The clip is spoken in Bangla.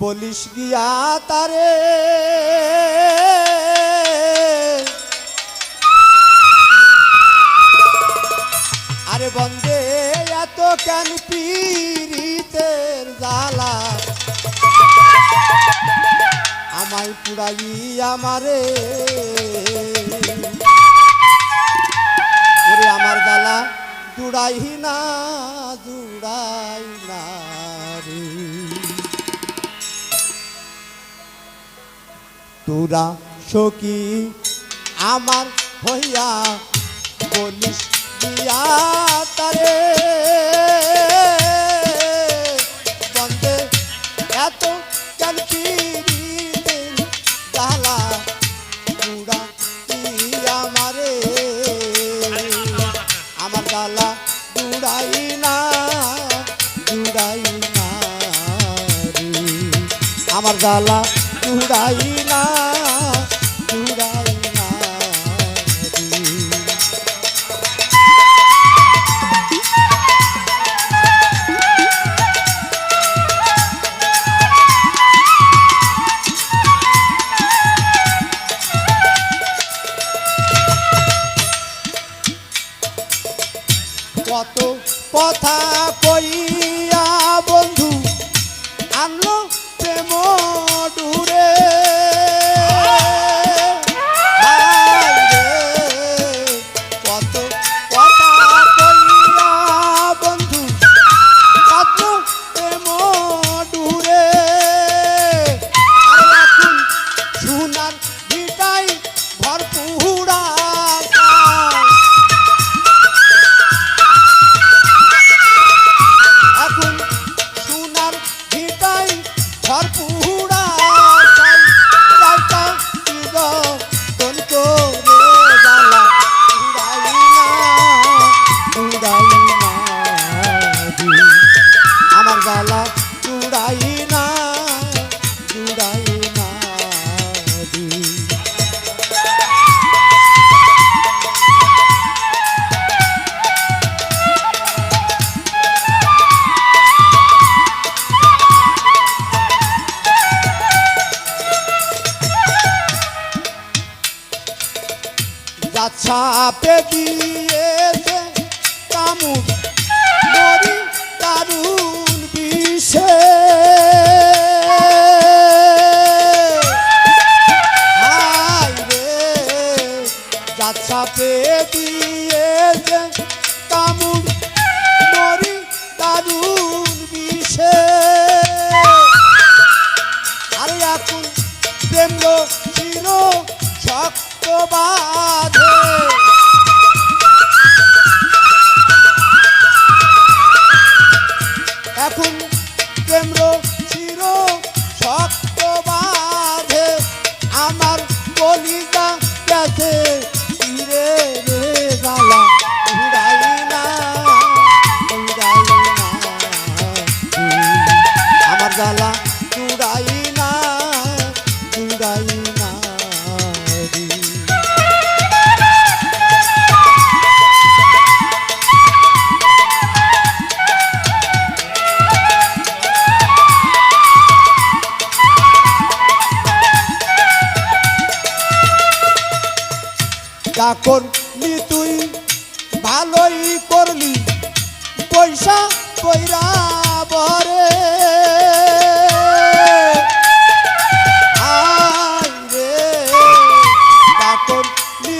বলিস গিয়া তারে। আরে বন্দে, এত কেন পীড়িতের জ্বালা? আমায় পুরাই আমারে আমার জ্বালা জুড়াই না জুড়াই না রে। তোরা সখী আমার হইয়া বলিস তারে বন্দে এত পুরা আমারে? জুড়াই না না আমার জ্বালা জুড়াই না জুড়াই না কত কথা কইয়া বন্ধু আনলো প্রেম জ্বালা উড়াই না উড়াই না রে। গাছাপে দিয়েছে গাছাপে দিয়েছে কামুক মরি দারুণ বিষে। আরে এখন প্রেম চির শক্ত বাঁধে। এখন প্রেম চির শক্ত বাঁধে। আমার কলিজা গেছে যা করলি তুই ভালোই করলি পয়সা কইরা বরে। আয় রে যা করলি